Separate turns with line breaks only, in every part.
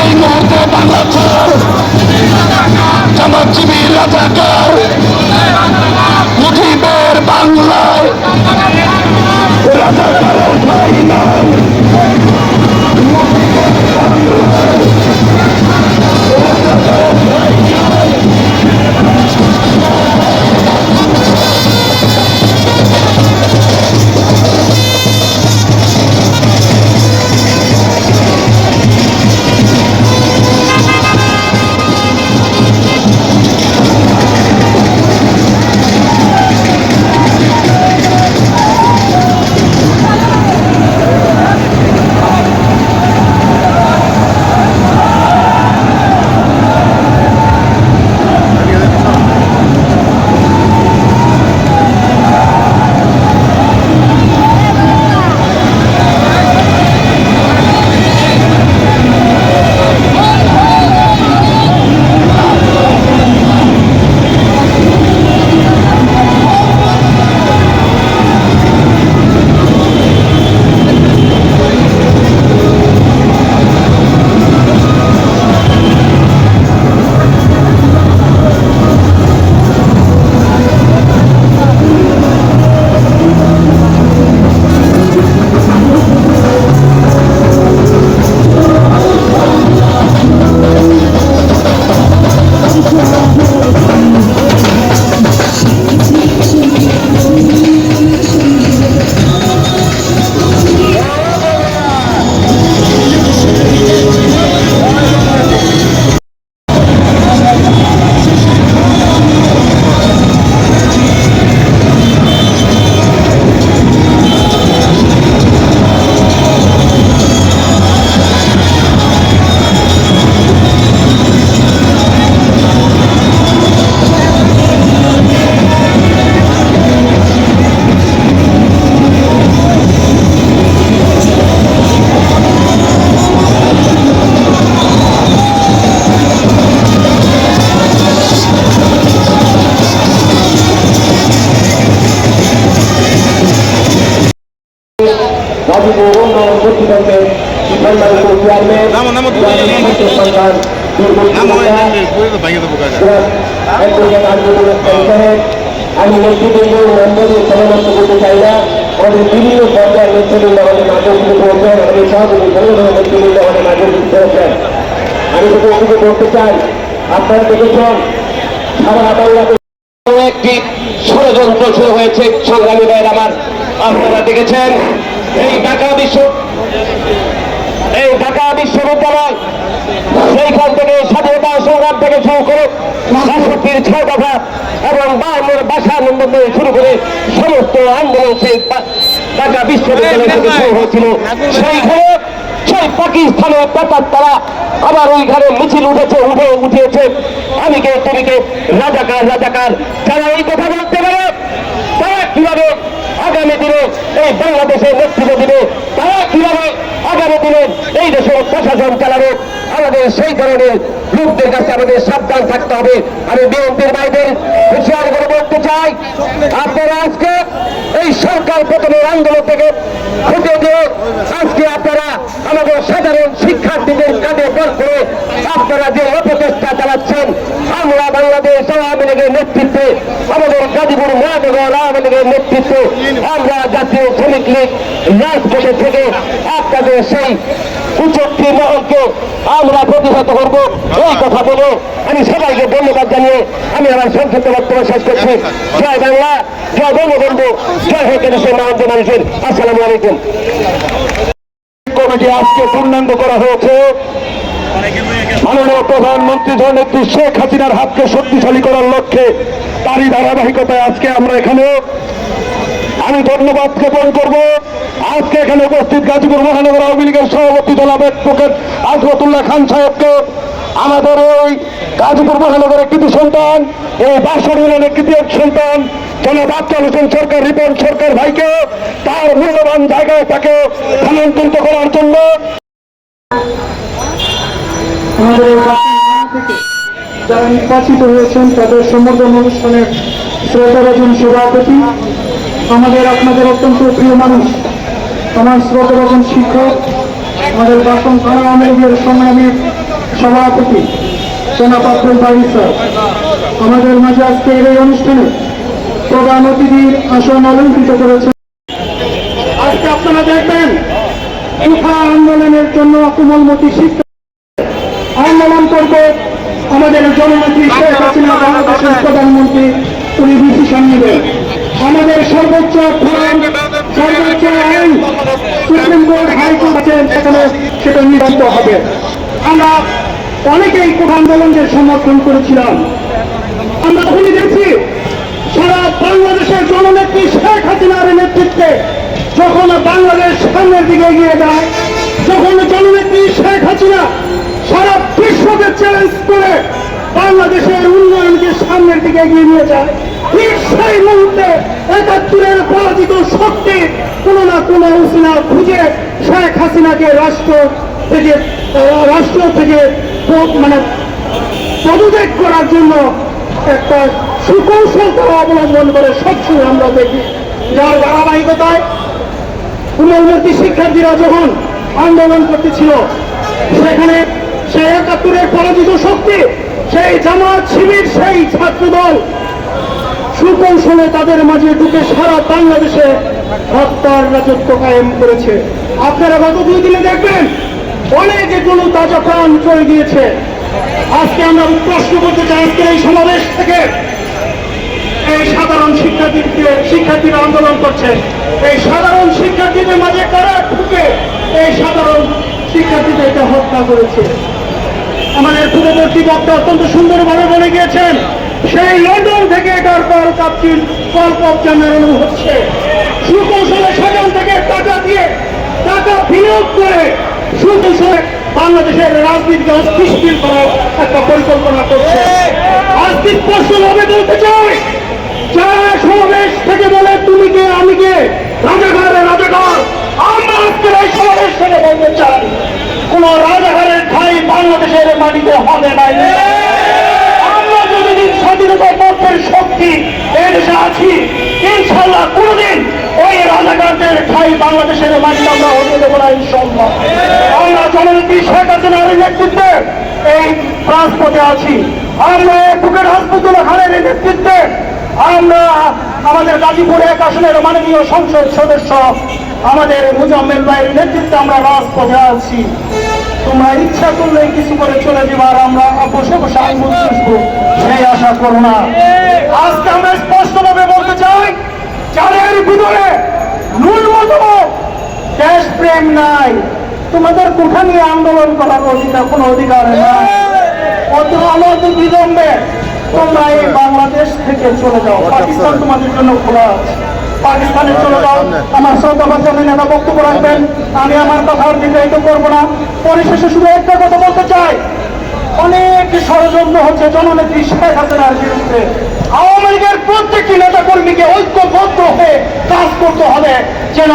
এই মুহূর্তে
বাংলাদেশ জামাতজীবী রাজাকার মুঠিবের বাংলায় রাজাকার ভাই নাই
মুঠিবের বাংলায় কর্তৃপক্ষের সম্মানিত চেয়ারম্যান সরকার আমি নেতৃবৃন্দ মেম্বারদের সমাবেশ করতে চাই না আমাদের বিভিন্ন পর্যায়ের নেতৃবৃন্দ আমাদের মাঝে উপস্থিত হয়েছেন আমাদের সহযোগী সংগঠনের নেতৃবৃন্দ আমাদের মাঝে উপস্থিত হয়েছেন আমি শুধু অভিযোগ করতে চাই আপনারা দেখেছেন সারা বাংলাদেশ একটি ষড়যন্ত্র শুরু হয়েছে। সংগ্রামী ভাইয়ের আমার, আপনারা দেখেছেন এই ঢাকা বিশ্ব এই ঢাকা বিশ্ববিদ্যালয়, সেইখান থেকে স্বাধীনতা সংগ্রাম থেকে শুরু করে বাষট্টির ছয় দফা এবং বাহান্নর বাসা আন্দোলন থেকে শুরু করে সমস্ত আন্দোলন সেই ঢাকা বিশ্ববিদ্যালয় থেকে শুরু হয়েছিল। সেইখানে সেই পাকিস্তানের পেতার তারা আবার ওইখানে মিছিল উঠেছে, উঠে উঠিয়েছে। আমি কে তুমি কে, রাজাকার রাজাকার, যারা এই কথা বলতে পারে কীভাবে আগামী দিনে এই বাংলাদেশের নেতৃত্ব দিবে, তারা কীভাবে আগামী দিনে এই দেশের প্রশাসন চালাবে, আমাদের সেই ধরনের লোকদের কাছে আমাদের সাবধান থাকতে হবে। আমি বিএনপির ভাইদের হুঁশিয়ার করে বলতে চাই, আপনারা আজকে এই সরকার পতনের আন্দোলন থেকে খুঁজে দিয়ে আজকে আপনারা আমাদের সাধারণ শিক্ষার্থীদের কাঁধে বল করে আপনারা যে অপচেষ্টা চালাচ্ছেন, আমরা বাংলাদেশ আওয়ামী লীগের নেতৃত্বে, আমাদের গাজীপুর মহানগর আওয়ামী লীগের নেতৃত্বে আমরা জাতীয় শ্রমিক লীগ রাজপথে থেকে আপনাদের সেই কুচক্রি মহলকে আমরা প্রতিহত করব। এই কথা বলে। আমি সবাইকে ধন্যবাদ জানিয়ে আমি আমার সংক্ষিপ্ত বক্তব্য শেষ করছি। জয় বাংলা, জয় বঙ্গবন্ধু, জয় হোক মহান্ত মানুষের। আসসালামু আলাইকুম। কমিটি আজকে পূর্ণাঙ্গ করা হয়েছে। মাননীয় প্রধানমন্ত্রী জননেত্রী শেখ হাসিনার হাতকে শক্তিশালী করার লক্ষ্যে তারই ধারাবাহিকতায় আজকে আমরা এখানে। আমি ধন্যবাদ জ্ঞাপন করব। আজকে এখানে উপস্থিত গাজীপুর মহানগর আওয়ামী লীগের সভাপতি জনাব অ্যাডভোকেট আজমতুল্লাহ খান সাহেবকে। আমাদের এই গাজীপুর মহানগরের কৃতি সন্তান, এই বাসন ইউনিয়নের কৃতি সন্তান, জনাব আফজাল হোসেন সরকার, রিপন সরকার ভাইকে তার মূল্যবান জায়গায় তাকে স্থানান্তরিত করার জন্য।
যারা নির্বাচিত হয়েছেন, তাদের সমর্থন অনুষ্ঠানের শ্রোতারাজন সভাপতি। আমাদের আপনাদের অত্যন্ত প্রিয় মানুষ, আমার শ্রোতারাজন শিক্ষক, আমাদের বাসন থানা লীগের সংগ্রামী সভাপতি আব্দুল বাড়ি স্যার, আমাদের মাঝে আজকের এই অনুষ্ঠানে প্রধান অতিথির আসন অলঙ্কৃত করেছেন। আজকে আপনারা দেখবেন উঠা আন্দোলনের জন্য কোমলমতি শিক্ষা আন্দোলন করবে আমাদের জননেত্রী শেখ হাসিনা বাংলাদেশের প্রধানমন্ত্রী, উনি ডিসিশন নেবেন। আমাদের সর্বোচ্চ ফোরাম সর্বোচ্চ আইন সুপ্রিম কোর্ট হাইকোর্ট সেখানে সেটা নিরন্ত হবে। আমরা অনেকেই কোট আন্দোলনকে সমর্থন করেছিলাম। আমরা তখনই দেখছি সারা বাংলাদেশের জননেত্রী শেখ হাসিনার নেতৃত্বে যখন বাংলাদেশ সামনের দিকে এগিয়ে যায়, যখন জননেত্রী শেখ হাসিনা সারা বিশ্বকে চ্যালেঞ্জ করে বাংলাদেশের উন্নয়নকে সামনের দিকে এগিয়ে নিয়ে যায়, ঠিক সেই মুহূর্তে একাত্তরের পরাজিত শক্তি কোন না কোন উসিনা খুঁজে শেখ হাসিনাকে রাষ্ট্র থেকে রাষ্ট্র থেকে মানে পদত্যাগ করার জন্য একটা সুকৌশল তারা অবলম্বন করে সবসময় আমরা দেখি। যার ধারাবাহিকতায় পুনর্বর্তী শিক্ষার্থীরা যখন আন্দোলন করতেছিল, সেখানে সেই একাত্তরের পরাজিত শক্তি, সেই জামাত শিবির, সেই ছাত্রদল সুকৌশলে তাদের মাঝে ঢুকে সারা বাংলাদেশে হত্যার রাজত্ব কায়েম করেছে। আপনারা গত দুই দিনে দেখবেন অনেক এগুলো তাজা প্রাণ চলে গিয়েছে। আজকে আমরা প্রশ্ন করতে চাই আজকে এই সমাবেশ থেকে এই সাধারণ শিক্ষার্থীকে, শিক্ষার্থীরা আন্দোলন করছে। এই সাধারণ শিক্ষার্থীদের মাঝে কারা ঢুকে এই সাধারণ শিক্ষার্থীদেরকে হত্যা করেছে? আমাদের পূর্ববর্তী বক্তা অত্যন্ত সুন্দরভাবে বলে গিয়েছেন, সেই লন্ডন থেকে এটার পর কাপচির কল্প জানানো হচ্ছে। সুকৌশলে সেখান থেকে টাকা দিয়ে টাকা বিনিয়োগ করে সুকৌশলে বাংলাদেশের রাজনীতিকে অস্থিতিশীল করার একটা পরিকল্পনা করছে। আজকে স্পষ্টভাবে বলতে চাই, যারা সমাবেশ থেকে বলে, তুমি কে, আমি কে? রাজাঘরে রাজাঘর আমরা আজকের এই সমাবেশ থেকে বলতে চাই, কোন রাজাঘরের ঠাই বাংলাদেশের মাটিতে হবে নাই আমরা যতদিন স্বাধীনতা পক্ষের শক্তি এদেশে আছি ইনশাল্লাহ কোনদিন ওই ঠাই বাংলাদেশের মাটিতে আমরা হতে দেবো না ইনশাল্লাহ আমরা জননেত্রী শেখ হাসিনার নেতৃত্বে এই রাজপথে আছি। আমরা বুকের হাসপাতাল খানের নেতৃত্বে আমরা আমাদের গাজীপুরে এক আসনের মাননীয় সংসদ সদস্য আমাদের মুজাম্মেল ভাইয়ের নেতৃত্বে আমরা রাজপথে আছি। তোমরা ইচ্ছা করলে কিছু করে চলে যাবার আমরা বসে বসে আঙ্গুল সেই আশা করো না। আজকে আমরা স্পষ্টভাবে বলতে চাই, যাদের ভিতরে ন্যূনতম দেশ প্রেম নাই। তোমাদের কোঠা নিয়ে আন্দোলন করার অধিকার কোনো অধিকার নাই। অত আমাদের বিলম্বে তোমরা এই বাংলাদেশ থেকে চলে যাও। পাকিস্তান তোমাদের জন্য খোলা আছে। পাকিস্তানে চলে যাও। আমার শ্রদ্ধা জানেন একটা বক্তব্য রাখবেন। আমি আমার কথা আর দীর্ঘায়িত করব না। পরিশেষে শুধু একটা কথা বলতে চাই। অনেক ষড়যন্ত্র হচ্ছে, জননেত্রী শেখ হাসিনার বিরুদ্ধে। আওয়ামী লীগের প্রত্যেকটি নেতা কর্মীকে ঐক্যবদ্ধ হয়ে কাজ করতে হবে, যেন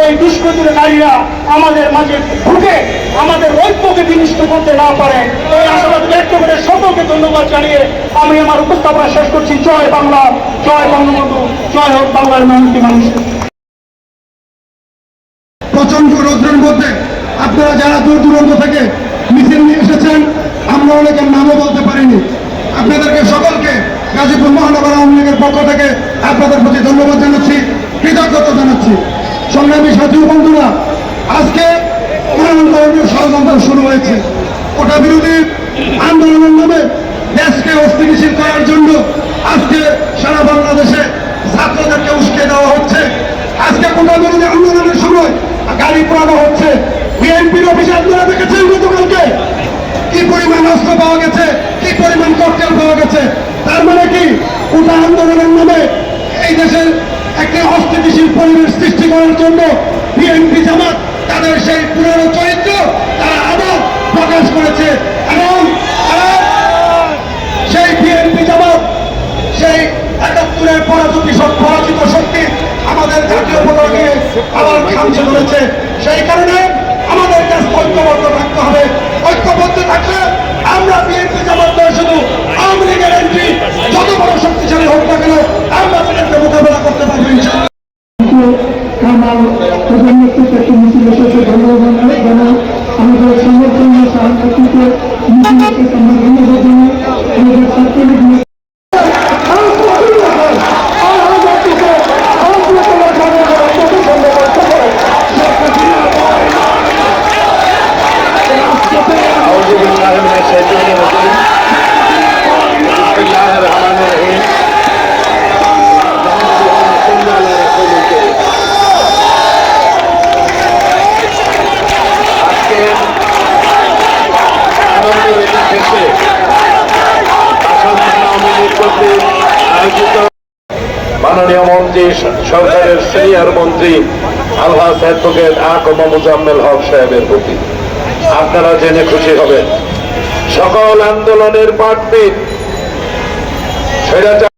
ওই দুষ্কৃতিকারীরা আমাদের মাঝে ঢুকে, আমাদের ঐক্যকে বিনিষ্ট করতে না পারে। এই আশাবাদ ব্যক্ত করে সকলকে ধন্যবাদ জানিয়ে আমি আমার উপস্থাপনা শেষ করছি। জয় বাংলা, জয় বঙ্গবন্ধু, জয় হোক বাংলার মেহনতি মানুষ।
প্রচণ্ড রৌদ্রের মধ্যে আপনারা যারা দূর দূরান্ত থেকে মিছিল নিয়ে এসেছেন আমরা অনেকের নামও বলতে পারিনি। আপনাদেরকে সকলকে গাজীপুর মহানগর আওয়ামী লীগের পক্ষ থেকে আপনাদের প্রতি ধন্যবাদ জানাচ্ছি, কৃতজ্ঞতা জানাচ্ছি। সংগ্রামী সাথী বন্ধুরা, আজকে ধরনের ষড়যন্ত্র শুরু হয়েছে। ওটা বিরোধী আন্দোলনের নামে দেশকে অস্থিতিশীল করার জন্য আজকে সারা বাংলাদেশে ছাত্রদেরকে উস্কে দেওয়া হচ্ছে আজকে কোটা বিরোধী আন্দোলনের সময় গাড়ি পোড়ানো হচ্ছে বিএনপির অফিসে আপনারা দেখেছেন গতকালকে কি পরিমাণ অস্ত্র পাওয়া গেছে কি পরিমাণ ককটেল পাওয়া গেছে তার মানে কি কোটা আন্দোলনের নামে এই দেশের একটা অস্থিতিশীল পরিবেশ সৃষ্টি করার জন্য বিএনপি জামাত, তাদের সেই পুরনো চরিত্র তারা আবার প্রকাশ করেছে। এবং সেই বিএনপি জামাত, সেই একাত্তরের পরাজিত পরাজিত শক্তি আমাদের জাতীয় পতাকাকে আবার খামছে ধরেছে।
সরকারের সিনিয়র মন্ত্রী আলহাজ অ্যাডভোকেট আকমা মুজাম্মেল হক সাহেবের প্রতি। আপনারা জেনে খুশি হবেন। সকল আন্দোলনের পাটপিট স্বৈরাচার